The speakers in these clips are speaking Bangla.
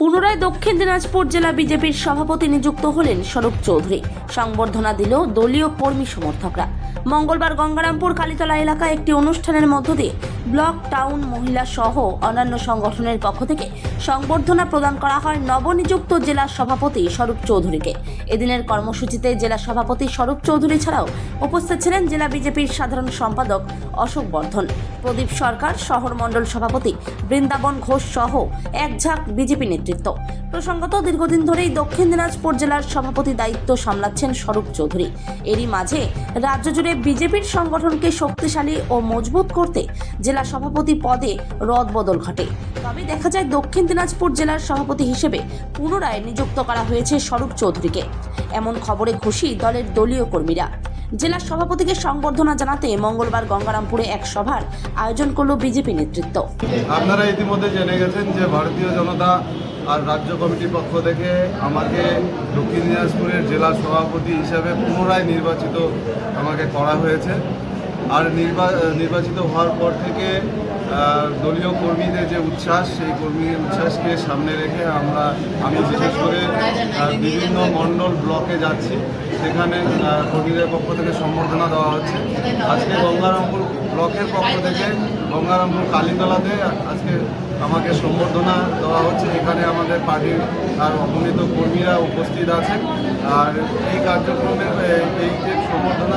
পুনরায় দক্ষিণ দিনাজপুর জেলা বিজেপির সভাপতি নিযুক্ত হলেন স্বরূপ চৌধুরী। সংবর্ধনা দিল দলীয় কর্মী সমর্থকরা। মঙ্গলবার গঙ্গারামপুর কালীতলা এলাকায় একটি অনুষ্ঠানের মধ্য দিয়ে ব্লক, টাউন, মহিলা সহ অন্যান্য সংগঠনের পক্ষ থেকে সংবর্ধনা প্রদান করা হয় নবনিযুক্ত জেলা সভাপতি স্বরূপ চৌধুরীকে। এদিনের কর্মসূচিতে জেলা সভাপতি স্বরূপ চৌধুরী ছাড়াও উপস্থিত ছিলেন জেলা বিজেপির সাধারণ সম্পাদক অশোক বর্ধন, প্রদীপ সরকার, শহর মণ্ডল সভাপতি বৃন্দাবন ঘোষ সহ এক ঝাঁক বিজেপি নেতৃত্ব। প্রসঙ্গত, দীর্ঘদিন ধরেই দক্ষিণ দিনাজপুর জেলার সভাপতি দায়িত্ব সামলাচ্ছেন স্বরূপ চৌধুরী। এরই মাঝে রাজ্য জুড়ে বিজেপির সংগঠনকে শক্তিশালী ও মজবুত করতে জেলা সভাপতি পদে রদবদল ঘটে। তবে দেখা যায় দক্ষিণ দিনাজপুর জেলার সভাপতি হিসেবে পুনরায় নিযুক্ত করা হয়েছে স্বরূপ চৌধুরীকে। এমন খবরে খুশি দলের দলীয় কর্মীরা। জেলা সভাপতিকে সংবর্ধনা জানাতে মঙ্গলবার গঙ্গারামপুরে এক সভার আয়োজন করল বিজেপি নেতৃত্ব। আপনারা ইতিমধ্যে জেনে গেছেন যে ভারতীয় জনতা আর রাজ্য কমিটির পক্ষ থেকে আমাকে দক্ষিণ দিনাজপুরের জেলা সভাপতি হিসাবে পুনরায় নির্বাচিত আমাকে করা হয়েছে। আর নির্বা নির্বাচিত হওয়ার পর থেকে দলীয় কর্মীদের যে উচ্ছ্বাস, সেই কর্মীর উচ্ছ্বাসকে সামনে রেখে আমরা, আমি বিশেষ করে বিভিন্ন মণ্ডল ব্লকে যাচ্ছি। সেখানে কর্মীদের পক্ষ থেকে সম্বর্ধনা দেওয়া হচ্ছে। আজকে গঙ্গারামপুর ব্লকের পক্ষ থেকে, গঙ্গারামপুর কালীতলাতে আজকে আমাকে সম্বর্ধনা দেওয়া হচ্ছে। এখানে আমাদের পার্টির, আর অগণিত কর্মীরা উপস্থিত আছেন। আর এই কার্যক্রমের এই যে সম্বর্ধনা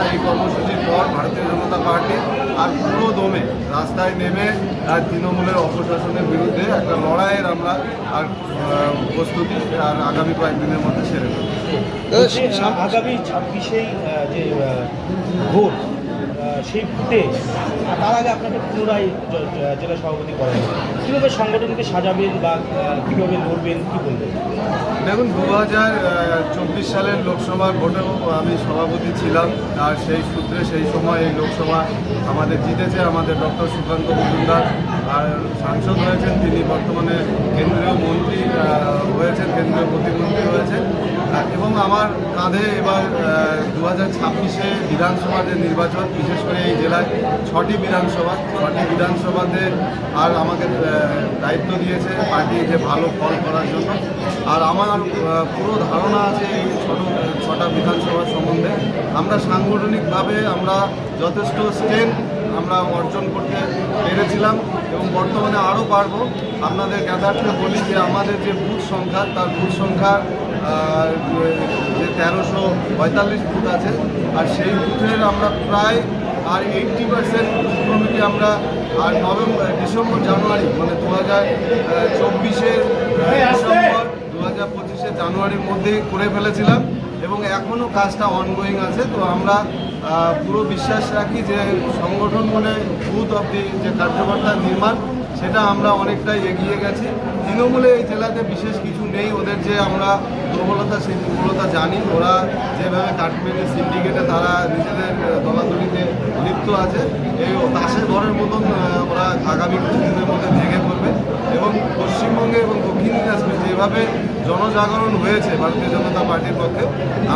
পর ভারতীয় জনতা পার্টি আর পুরো দমে রাস্তায় নেমে আর তৃণমূলের অপশাসনের বিরুদ্ধে একটা লড়াইয়ের আমরা আর প্রস্তুতি, আর আগামী কয়েকদিনের মধ্যে সেরে। আগামী ছাব্বিশেই যে ভোট সেই তার আগে আপনাকে পুনরায় জেলা সভাপতি করা হবে। কীভাবে সংগঠনকে সাজাবেন বা কীভাবে লড়বেন, কী বলবেন? দেখুন দু হাজার চব্বিশ সালের লোকসভা ভোটেও আমি সভাপতি ছিলাম, আর সেই সূত্রে সেই সময় এই লোকসভা আমাদের জিতেছে আমাদের ডক্টর সুকান্ত মজুমদার। আর সাংসদ হয়েছেন তিনি বর্তমানে আমার কাঁধে এবার দু হাজার ছাব্বিশে বিধানসভা যে নির্বাচন, বিশেষ করে এই জেলায় ছটি বিধানসভা, ছটি বিধানসভাতে আর আমাকে দায়িত্ব দিয়েছে পার্টি যে ভালো ফল করার জন্য। আর আমার পুরো ধারণা আছে এই ছোট, ছটা বিধানসভা সম্বন্ধে। আমরা সাংগঠনিকভাবে আমরা যথেষ্ট স্ট্রেংথ আমরা অর্জন করতে পেরেছিলাম এবং বর্তমানে আরও পারব। আপনাদের জ্ঞাতার্থে বলি যে আমাদের যে বুথ সংখ্যা, তার বুথ সংখ্যা যে তেরোশো পঁয়তাল্লিশ বুথ আছে, আর সেই বুথের আমরা প্রায় আর এইটটি পার্সেন্ট কমিটি আমরা আর নভেম্বর, ডিসেম্বর, জানুয়ারি মানে দু হাজার চব্বিশে ডিসেম্বর, দু হাজার পঁচিশে জানুয়ারির মধ্যেই করে ফেলেছিলাম এবং এখনও কাজটা অনগোয়িং আছে। তো আমরা পুরো বিশ্বাস রাখি যে সংগঠন মানে বুথ অব্দি যে কার্যকর্তা নির্মাণ, সেটা আমরা অনেকটাই এগিয়ে গেছি। তৃণমূলে এই জেলাতে বিশেষ কিছু নেই। ওদের যে আমরা দুর্বলতা, সেই দুর্বলতা জানি। ওরা যেভাবে কাঠমেনি সিন্ডিকেটে তারা নিজেদের দলাদলিতে লিপ্ত আছে। এই তাসের ঘরের মতন ওরা আগামী কিছুদিনের মধ্যে ভেঙে পড়বে। এবং পশ্চিমবঙ্গে এবং দক্ষিণ দিনাজপুরে যেভাবে জনজাগরণ হয়েছে ভারতীয় জনতা পার্টির পক্ষে।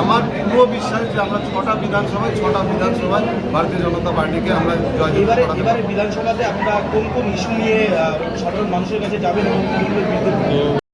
আমার পুরো বিশ্বাস যে আমরা ছটা বিধানসভায় ছটা বিধানসভায় ভারতীয় জনতা পার্টিকে আমরা জয়যুক্ত এবারে এবারে বিধানসভাতে আমরা কোন কোন ইস্যু নিয়ে সাধারণ মানুষের কাছে যাবেন এবং